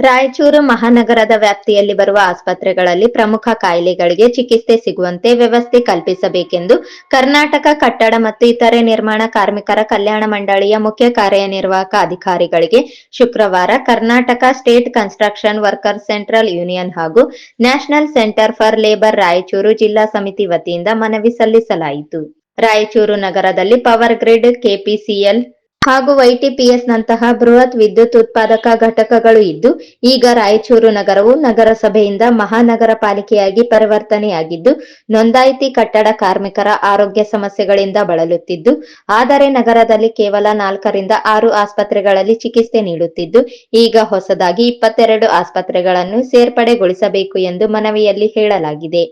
ರಾಯಚೂರು ಮಹಾನಗರದ ವ್ಯಾಪ್ತಿಯಲ್ಲಿ ಬರುವ ಆಸ್ಪತ್ರೆಗಳಲ್ಲಿ ಪ್ರಮುಖ ಕಾಯಿಲೆಗಳಿಗೆ ಚಿಕಿತ್ಸೆ ಸಿಗುವಂತೆ ವ್ಯವಸ್ಥೆ ಕಲ್ಪಿಸಬೇಕೆಂದು ಕರ್ನಾಟಕ ಕಟ್ಟಡ ಮತ್ತು ಇತರೆ ನಿರ್ಮಾಣ ಕಾರ್ಮಿಕರ ಕಲ್ಯಾಣ ಮಂಡಳಿಯ ಮುಖ್ಯ ಕಾರ್ಯನಿರ್ವಾಹಕ ಅಧಿಕಾರಿಗಳಿಗೆ ಶುಕ್ರವಾರ Karnataka state construction worker central union ಹಾಗೂ national centre for labour Raichur ಜಿಲ್ಲಾ ಸಮಿತಿ ವತಿಯಿಂದ ಮನವಿ ಸಲ್ಲಿಸಲಾಯಿತು. ರಾಯಚೂರು ನಗರದಲ್ಲಿ ಪವರ್ ಗ್ರಿಡ್, ಕೆಪಿಸಿಎಲ್ ಹಾಗೂ ವೈಟಿಪಿಎಸ್ ನಂತಹ ಬೃಹತ್ ವಿದ್ಯುತ್ ಉತ್ಪಾದಕ ಘಟಕಗಳು ಇದ್ದು, ಈಗ ರಾಯಚೂರು ನಗರವು ನಗರಸಭೆಯಿಂದ ಮಹಾನಗರ ಪಾಲಿಕೆಯಾಗಿ ಪರಿವರ್ತನೆಯಾಗಿದ್ದು, ನೋಂದಾಯಿತಿ ಕಟ್ಟಡ ಕಾರ್ಮಿಕರ ಆರೋಗ್ಯ ಸಮಸ್ಯೆಗಳಿಂದ ಬಳಲುತ್ತಿದ್ದು, ಆದರೆ ನಗರದಲ್ಲಿ ಕೇವಲ ನಾಲ್ಕರಿಂದ ಆರು ಆಸ್ಪತ್ರೆಗಳಲ್ಲಿ ಚಿಕಿತ್ಸೆ ನೀಡುತ್ತಿದ್ದು, ಈಗ ಹೊಸದಾಗಿ ಇಪ್ಪತ್ತೆರಡು ಆಸ್ಪತ್ರೆಗಳನ್ನು ಸೇರ್ಪಡೆಗೊಳಿಸಬೇಕು ಎಂದು ಮನವಿಯಲ್ಲಿ ಹೇಳಲಾಗಿದೆ.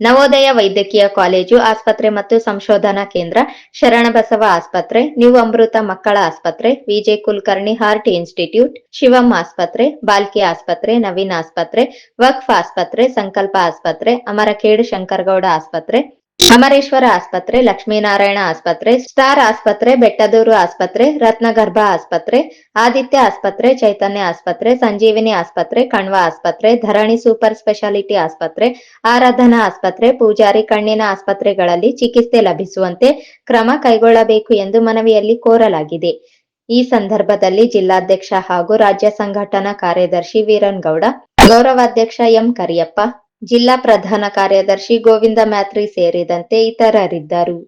ನವೋದಯ ವೈದ್ಯಕೀಯ ಕಾಲೇಜು, ಆಸ್ಪತ್ರೆ ಮತ್ತು ಸಂಶೋಧನಾ ಕೇಂದ್ರ, ಶರಣಬಸವ ಆಸ್ಪತ್ರೆ, ನ್ಯೂ ಅಮೃತ ಮಕ್ಕಳ ಆಸ್ಪತ್ರೆ, V J Kulkarni heart institute, Shivam ಆಸ್ಪತ್ರೆ, ಬಾಲ್ಕಿ ಆಸ್ಪತ್ರೆ, ನವೀನ್ ಆಸ್ಪತ್ರೆ, ವಕ್ಫ್ ಆಸ್ಪತ್ರೆ, ಸಂಕಲ್ಪ ಆಸ್ಪತ್ರೆ, ಅಮರಖೇಡ್ ಶಂಕರಗೌಡ ಆಸ್ಪತ್ರೆ ಅಮರೇಶ್ವರ ಆಸ್ಪತ್ರೆ, ಲಕ್ಷ್ಮೀನಾರಾಯಣ ಆಸ್ಪತ್ರೆ, ಸ್ಟಾರ್ ಆಸ್ಪತ್ರೆ, ಬೆಟ್ಟದೂರು ಆಸ್ಪತ್ರೆ, ರತ್ನಗರ್ಭ ಆಸ್ಪತ್ರೆ, ಆದಿತ್ಯ ಆಸ್ಪತ್ರೆ, ಚೈತನ್ಯ ಆಸ್ಪತ್ರೆ, ಸಂಜೀವಿನಿ ಆಸ್ಪತ್ರೆ, ಕಣ್ವ ಆಸ್ಪತ್ರೆ, ಧರಣಿ ಸೂಪರ್ ಸ್ಪೆಷಾಲಿಟಿ ಆಸ್ಪತ್ರೆ, ಆರಾಧನಾ ಆಸ್ಪತ್ರೆ, ಪೂಜಾರಿ ಕಣ್ಣಿನ ಆಸ್ಪತ್ರೆಗಳಲ್ಲಿ ಚಿಕಿತ್ಸೆ ಲಭಿಸುವಂತೆ ಕ್ರಮ ಕೈಗೊಳ್ಳಬೇಕು ಎಂದು ಮನವಿಯಲ್ಲಿ ಕೋರಲಾಗಿದೆ. ಈ ಸಂದರ್ಭದಲ್ಲಿ ಜಿಲ್ಲಾಧ್ಯಕ್ಷ ಹಾಗೂ ರಾಜ್ಯ ಸಂಘಟನಾ ಕಾರ್ಯದರ್ಶಿ ವೀರನ್ ಗೌಡ, ಗೌರವಾಧ್ಯಕ್ಷ ಎಂ ಕರಿಯಪ್ಪ ಜಿಲ್ಲಾ ಪ್ರಧಾನ ಕಾರ್ಯದರ್ಶಿ ಗೋವಿಂದ ಮ್ಯಾತ್ರಿ ಸೇರಿದಂತೆ ಇತರರಿದ್ದರು.